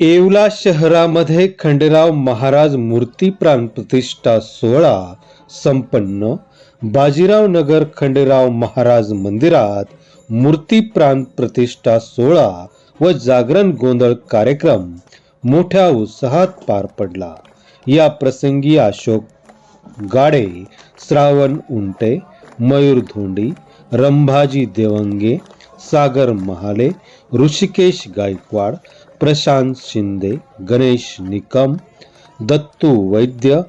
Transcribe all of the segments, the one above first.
येवला शहरामध्ये खंडेराव महाराज मूर्ती प्राण प्रतिष्ठा सोहळा संपन्न. बाजीराव नगर खंडेराव महाराज मंदिरात मूर्ती प्राण प्रतिष्ठा सोहळा व जागरण गोंधळ कार्यक्रम मोठ्या उत्साहात पार पडला. या प्रसंगी अशोक गाडे श्रावण उंटे मयूर धोंडी रंभाजी देवंगे सागर महाले ऋषिकेश गायकवाड प्रशांत शिंदे गणेश निकम दत्तू वैद्य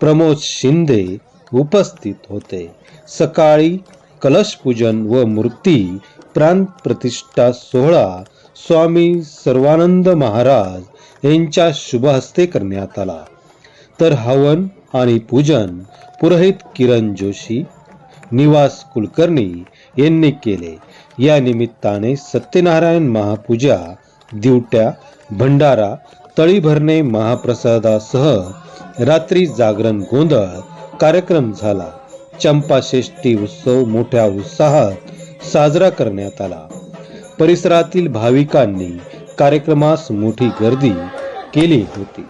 प्रमोद शिंदे उपस्थित होते. सकाळी कलशपूजन व मूर्ती प्राण प्रतिष्ठा सोहळा स्वामी सर्वानंद महाराज यांच्या शुभहस्ते करण्यात आला. तर हवन आणि पूजन पुरोहित किरण जोशी निवास कुलकर्णी यांनी केले. या निमित्ताने सत्यनारायण महापूजा दिवट्या भंडारा तळी भरणे महाप्रसादासह रात्री जागरण गोंधळ कार्यक्रम झाला. चंपाषष्ठी उत्सव मोठ्या उत्साहात साजरा करण्यात आला. परिसरातील भाविकांनी कार्यक्रमास मोठी गर्दी केली होती.